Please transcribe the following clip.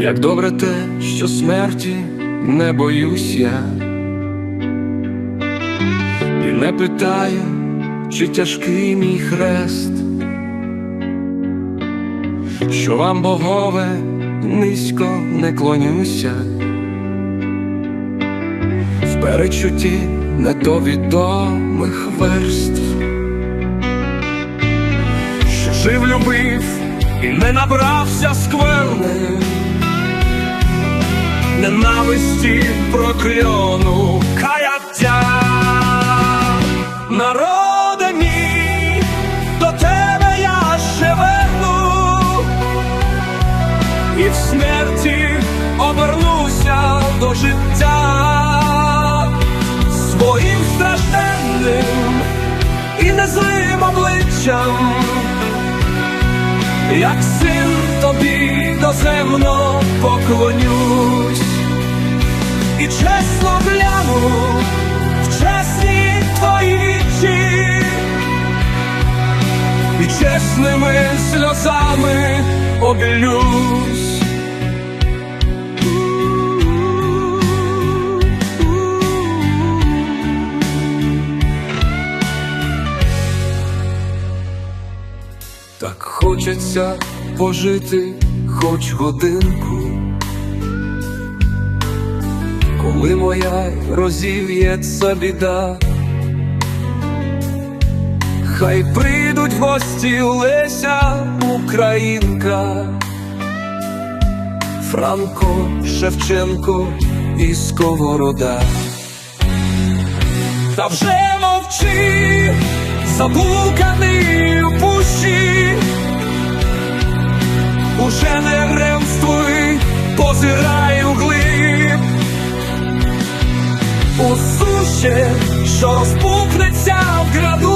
Як добре те, що смерті не боюсь я, і не питаю, чи тяжкий мій хрест, що вам, богове, низько не клонюся, в перечутті не до відомих верств, що жив, любив і не набрався скверни ненависті прокльону. Каяття. Народе мій, до тебе я ще верну, і в смерті обернуся до життя своїм стражденним і незлим обличчям. Як син тобі доземно поклонюсь, і чесно гляну в чесні твої вічі, і чесними сльозами обілюсь. Так хочеться пожити хоч годинку, коли моя розів'ється біда, хай прийдуть в гості Леся Українка, Франко, Шевченко і Сковорода. Та вже мовчи, заблуканий у суші, що розпухнеться в градуще,